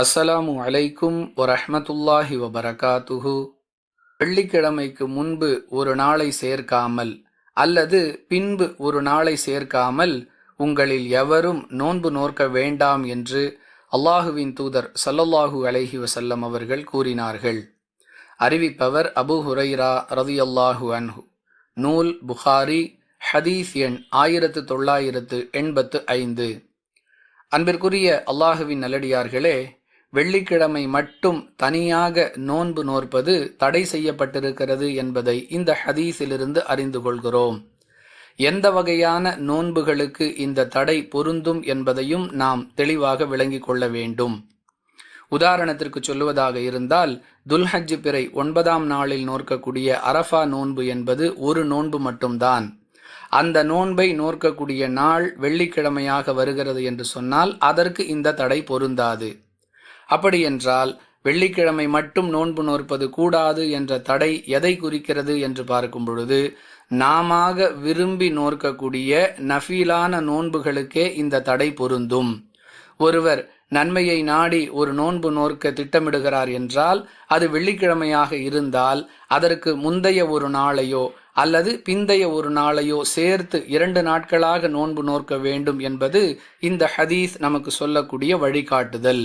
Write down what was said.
அஸ்ஸலாமு அலைக்கும் வரஹ்மத்துல்லாஹி வபரகாத்துஹு. வெள்ளிக்கிழமைக்கு முன்பு ஒரு நாளை சேர்க்காமல் அல்லது பின்பு ஒரு நாளை சேர்க்காமல் உங்களில் எவரும் நோன்பு நோர்க்க வேண்டாம் என்று அல்லாஹுவின் தூதர் சல்லல்லாஹு அலைஹி வசல்லம் அவர்கள் கூறினார்கள். அறிவிப்பவர் அபு ஹுரைரா ரதி அல்லாஹு அன்ஹு. நூல் புகாரி ஹதீஸ் எண் ஆயிரத்து தொள்ளாயிரத்து எண்பத்து ஐந்து. அன்பிற்குரிய அல்லாஹுவின் நல்லடியார்களே வெள்ளிக்கிழமை மட்டும் தனியாக நோன்பு நோற்பது தடை செய்யப்பட்டிருக்கிறது என்பதை இந்த ஹதீஸிலிருந்து அறிந்து கொள்கிறோம். எந்த வகையான நோன்புகளுக்கு இந்த தடை பொருந்தும் என்பதையும் நாம் தெளிவாக விளங்கிக் கொள்ள வேண்டும். உதாரணத்திற்கு சொல்லுவதாக இருந்தால் துல்ஹஜ் பிறை ஒன்பதாம் நாளில் நோற்கக்கூடிய அரஃபா நோன்பு என்பது ஒரு நோன்பு மட்டும்தான். அந்த நோன்பை நோற்கக்கூடிய நாள் வெள்ளிக்கிழமையாக வருகிறது என்று சொன்னால் அதற்கு இந்த தடை பொருந்தாது. அப்படியென்றால் வெள்ளிக்கிழமை மட்டும் நோன்பு நோற்பது கூடாது என்ற தடை எதை குறிக்கிறது என்று பார்க்கும் பொழுது நாமாக விரும்பி நோற்கக்கூடிய நஃபீலான நோன்புகளுக்கே இந்த தடை பொருந்தும். ஒருவர் நன்மையை நாடி ஒரு நோன்பு நோர்க்க திட்டமிடுகிறார் என்றால் அது வெள்ளிக்கிழமையாக இருந்தால் அதற்கு முந்தைய ஒரு நாளையோ அல்லது பிந்தைய ஒரு நாளையோ சேர்த்து இரண்டு நாட்களாக நோன்பு நோர்க்க வேண்டும் என்பது இந்த ஹதீஸ் நமக்கு சொல்லக்கூடிய வழிகாட்டுதல்.